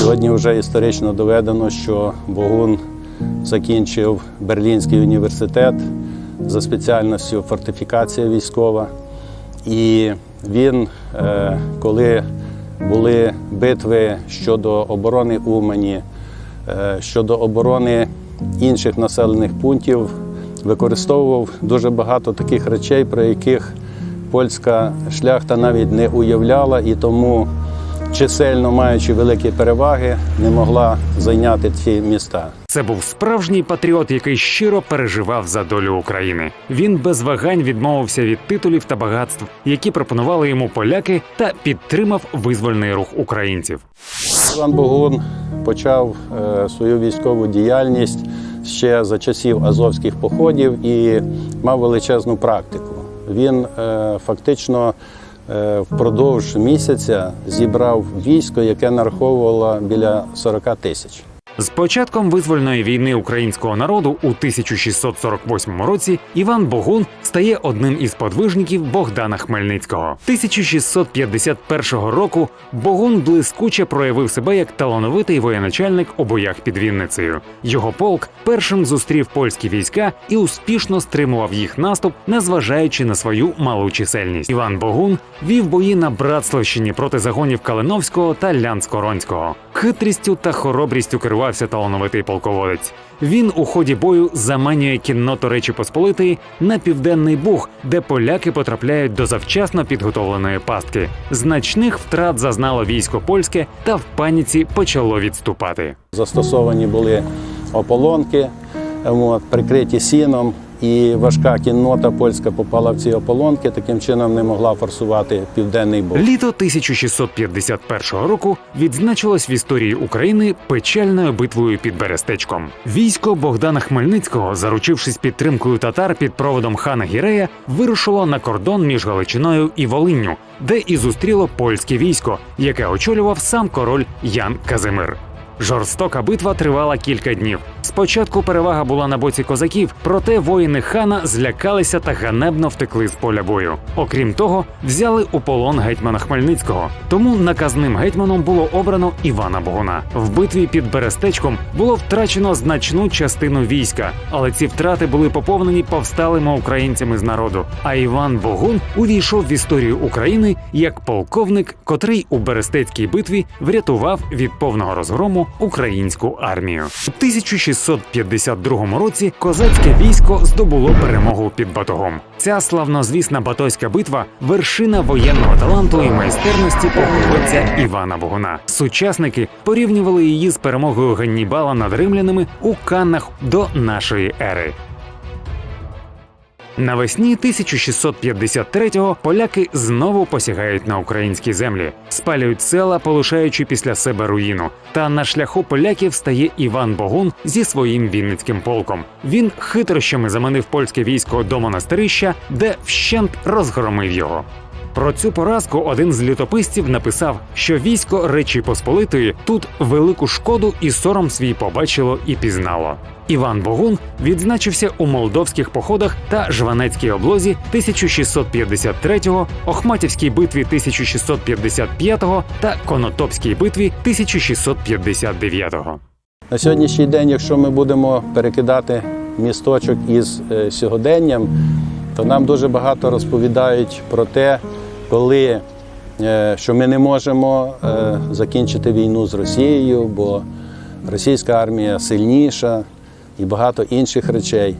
Сьогодні вже історично доведено, що Богун закінчив Берлінський університет за спеціальністю фортифікація військова. І він, е, коли були битви щодо оборони Умані, е, щодо оборони інших населених пунктів, використовував дуже багато таких речей, про яких польська шляхта навіть не уявляла, і тому, чисельно маючи великі переваги, не могла зайняти ці міста. Це був справжній патріот, який щиро переживав за долю України. Він без вагань відмовився від титулів та багатств, які пропонували йому поляки, та підтримав визвольний рух українців. Іван Богун почав е, свою військову діяльність ще за часів азовських походів і мав величезну практику. Він е, фактично впродовж місяця зібрав військо, яке нараховувало біля 40 тисяч. З початком визвольної війни українського народу у 1648 році Іван Богун стає одним із подвижників Богдана Хмельницького. 1651 року Богун блискуче проявив себе як талановитий воєначальник у боях під Вінницею. Його полк першим зустрів польські війська і успішно стримував їх наступ, незважаючи на свою малу чисельність. Іван Богун вів бої на Братславщині проти загонів Калиновського та Лянськоронського. Хитрістю та хоробрістю керувався талановитий полководець. Він у ході бою заманює кінноту Речі Посполитої на південний Буг, де поляки потрапляють до завчасно підготовленої пастки. Значних втрат зазнало військо польське та в паніці почало відступати. Застосовані були ополонки, прикриті сіном, і важка кіннота польська попала в ці ополонки, таким чином не могла форсувати південний бок. Літо 1651 року відзначилось в історії України печальною битвою під Берестечком. Військо Богдана Хмельницького, заручившись підтримкою татар під проводом хана Гірея, вирушило на кордон між Галичиною і Волинню, де і зустріло польське військо, яке очолював сам король Ян Казимир. Жорстока битва тривала кілька днів. Спочатку перевага була на боці козаків, проте воїни хана злякалися та ганебно втекли з поля бою. Окрім того, взяли у полон гетьмана Хмельницького. Тому наказним гетьманом було обрано Івана Богуна. В битві під Берестечком було втрачено значну частину війська, але ці втрати були поповнені повсталими українцями з народу. А Іван Богун увійшов в історію України як полковник, котрий у Берестецькій битві врятував від повного розгрому українську армію. 1600 652 році козацьке військо здобуло перемогу під батогом. Ця славнозвісна батойська битва вершина воєнного таланту і майстерності полководця Івана Богуна. Сучасники порівнювали її з перемогою Ганнібала над римлянами у Каннах до нашої ери. Навесні 1653-го поляки знову посягають на українські землі, спалюють села, полишаючи після себе руїну. Та на шляху поляків стає Іван Богун зі своїм вінницьким полком. Він хитрощами заманив польське військо до монастирища, де вщент розгромив його. Про цю поразку один з літописців написав, що військо Речі Посполитої тут велику шкоду і сором свій побачило і пізнало. Іван Богун відзначився у молдовських походах та Жванецькій облозі 1653-го, Охматівській битві 1655-го та Конотопській битві 1659-го. На сьогоднішній день, якщо ми будемо перекидати місточок із е, сьогоденням, то нам дуже багато розповідають про те, коли е, що ми не можемо е, закінчити війну з Росією, бо російська армія сильніша і багато інших речей.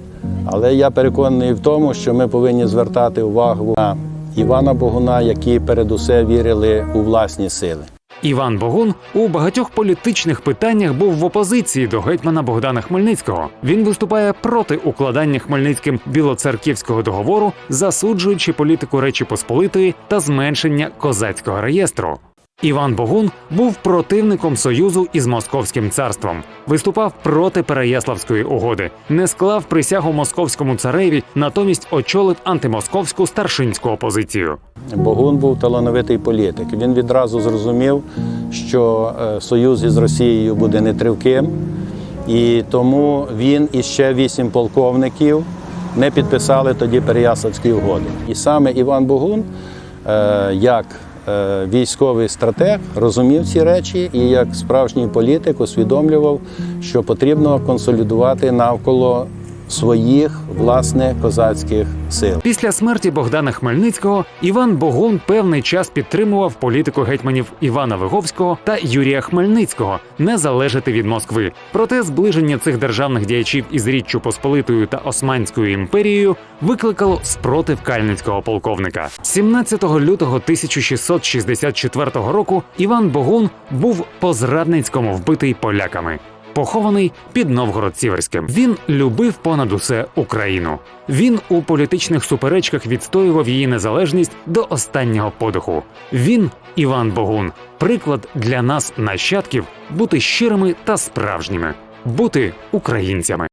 Але я переконаний в тому, що ми повинні звертати увагу на Івана Богуна, які передусе вірили у власні сили. Іван Богун у багатьох політичних питаннях був в опозиції до гетьмана Богдана Хмельницького. Він виступає проти укладання Хмельницьким білоцерківського договору, засуджуючи політику Речі Посполитої та зменшення козацького реєстру. Іван Богун був противником союзу із Московським царством, виступав проти Переяславської угоди, не склав присягу московському цареві, натомість очолив антимосковську старшинську опозицію. Богун був талановитий політик. Він відразу зрозумів, що е, союз із Росією буде нетривким, і тому він і ще вісім полковників не підписали тоді Переяславські угоди. І саме Іван Богун, е, як військовий стратег розумів ці речі і як справжній політик усвідомлював, що потрібно консолідувати навколо своїх власне козацьких сил. Після смерті Богдана Хмельницького Іван Богун певний час підтримував політику гетьманів Івана Виговського та Юрія Хмельницького не залежати від Москви. Проте зближення цих державних діячів із Річчю Посполитою та Османською імперією викликало спротив кальницького полковника. 17 лютого 1664 року Іван Богун був по зрадницькому вбитий поляками. Похований під Новгород-Сіверським. Він любив понад усе Україну. Він у політичних суперечках відстоював її незалежність до останнього подиху. Він, Іван Богун, приклад для нас, нащадків, бути щирими та справжніми, бути українцями.